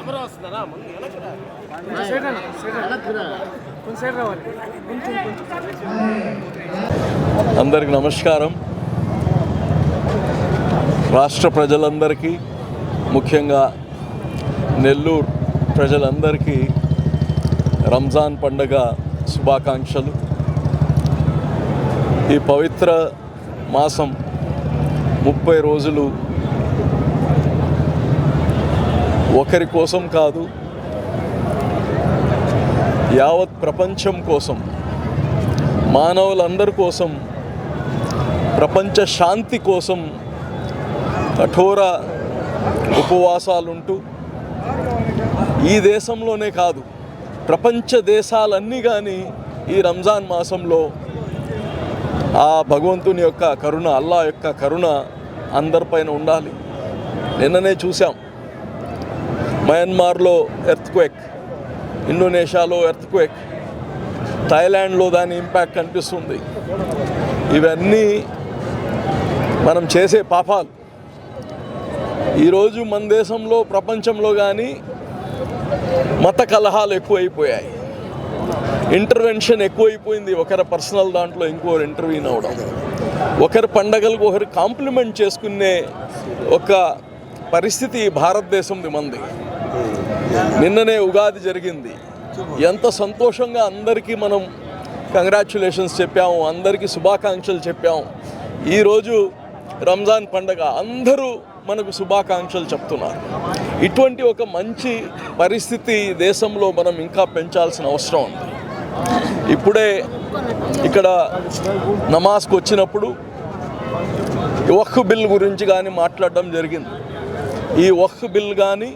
Camera వస్తుందా? ముందు అందరికి నమస్కారం. రాష్ట్ర ప్రజలందరికీ ముఖ్యంగా నెల్లూరు ప్రజలందరికీ రంజాన్ పండగ శుభాకాంక్షలు. ఈ పవిత్ర మాసం ముప్పై రోజులు ఒకరి కోసం కాదు యావత్ ప్రపంచం కోసం మానవులందరి కోసం ప్రపంచ శాంతి కోసం కఠోర ఉపవాసాలుంటూ ఈ దేశంలోనే కాదు ప్రపంచ దేశాలన్నీ కానీ ఈ రంజాన్ మాసంలో ఆ భగవంతుని యొక్క కరుణ అల్లా యొక్క కరుణ అందరిపైన ఉండాలి. నిన్ననే చూసాం మయన్మార్లో ఎర్త్క్వేక్ ఇండోనేషియాలో ఎర్త్క్వేక్ థాయిలాండ్లో దాని ఇంపాక్ట్ కనిపిస్తుంది. ఇవన్నీ మనం చేసే పాపాలు. ఈరోజు మన దేశంలో ప్రపంచంలో కానీ మత కలహాలు ఎక్కువైపోయాయి. ఇంటర్వెన్షన్ ఎక్కువైపోయింది. ఒకరి పర్సనల్ దాంట్లో ఇంకోరు ఇంటర్వ్యూన్ అవడం ఒకరి పండగలకు ఒకరు కాంప్లిమెంట్ చేసుకునే ఒక పరిస్థితి భారతదేశంది మంది. నిన్ననే ఉగాది జరిగింది. ఎంత సంతోషంగా అందరికీ మనం కంగ్రాచులేషన్స్ చెప్పాము అందరికీ శుభాకాంక్షలు చెప్పాము. ఈరోజు రంజాన్ పండగ అందరూ మనకు శుభాకాంక్షలు చెప్తున్నారు. ఇటువంటి ఒక మంచి పరిస్థితి దేశంలో మనం ఇంకా పెంచాల్సిన అవసరం ఉంది. ఇప్పుడే ఇక్కడ నమాజ్కి వచ్చినప్పుడు వఖ్ బిల్ గురించి కానీ మాట్లాడడం జరిగింది. ఈ వఖ్ బిల్ కానీ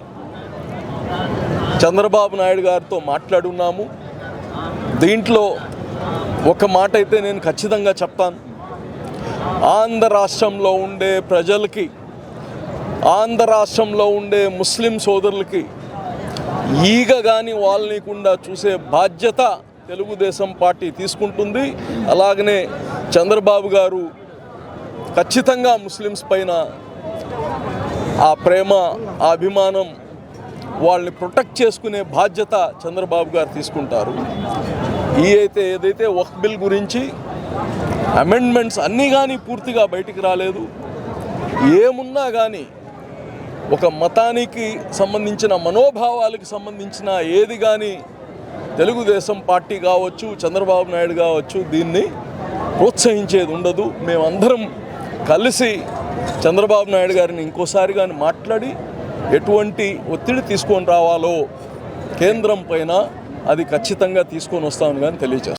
చంద్రబాబు నాయుడు గారితో మాట్లాడున్నాము. దీంట్లో ఒక మాట అయితే నేను ఖచ్చితంగా చెప్తాను. ఆంధ్ర రాష్ట్రంలో ఉండే ప్రజలకి ఆంధ్ర రాష్ట్రంలో ఉండే ముస్లిం సోదరులకి ఈగ కానీ వాళ్ళనికుండా చూసే బాధ్యత తెలుగుదేశం పార్టీ తీసుకుంటుంది. అలాగనే చంద్రబాబు గారు ఖచ్చితంగా ముస్లిమ్స్ పైన ఆ ప్రేమ ఆ అభిమానం వాళ్ళని ప్రొటెక్ట్ చేసుకునే బాధ్యత చంద్రబాబు గారు తీసుకుంటారు. ఈ అయితే ఏదైతే వక్ బిల్ గురించి అమెండ్మెంట్స్ అన్నీ కానీ పూర్తిగా బయటికి రాలేదు. ఏమున్నా కానీ ఒక మతానికి సంబంధించిన మనోభావాలకు సంబంధించిన ఏది కానీ తెలుగుదేశం పార్టీ కావచ్చు చంద్రబాబు నాయుడు కావచ్చు దీన్ని ప్రోత్సహించేది ఉండదు. మేమందరం కలిసి చంద్రబాబు నాయుడు గారిని ఇంకోసారి కానీ మాట్లాడి ఎటువంటి ఒత్తిడి తీసుకొని రావాలో కేంద్రం పైన అది ఖచ్చితంగా తీసుకొని వస్తామని కానీ తెలియజేస్తాం.